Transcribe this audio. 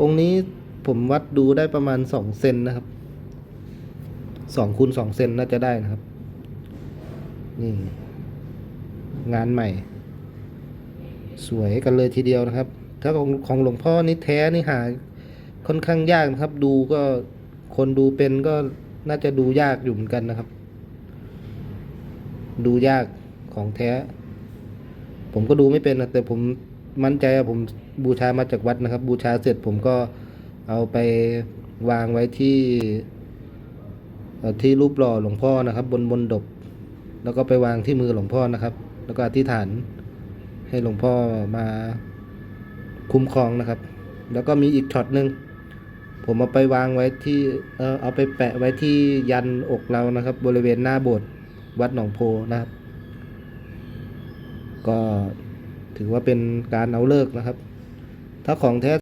องค์นี้ผมวัดดูได้ประมาณสองเซนนะครับสองคูณสองเซนน่าจะได้นะครับ นี่งานใหม่ สวยกันเลยทีเดียวนะครับ ถ้าของของหลวงพ่อนี่แท้นี่หาค่อนข้างยากนะครับ ดูก็คนดูเป็นก็น่าจะดูยากอยู่เหมือนกันนะครับ ดูยากของแท้ ผมก็ดูไม่เป็นนะแต่ผม มั่นใจผมบูชามาจากวัดนะครับ บูชาเสร็จผมก็เอาไปวางไว้ที่ที่รูปหล่อหลวงพ่อนะครับ บนบนดบ แล้วก็ไปวางที่มือหลวงพ่อนะครับ แล้วก็อธิษฐานให้หลวงพ่อมาคุ้มครองนะครับ แล้วก็มีอีกช็อตหนึ่งผมเอาไปวางไว้ที่เออเอาไปแปะไว้ที่ยันอกเรานะครับ บริเวณหน้าโบสถ์วัดหนองโพนะครับ ก็ ถือว่าเป็นการเอาเลิกนะครับ ถ้าของแท้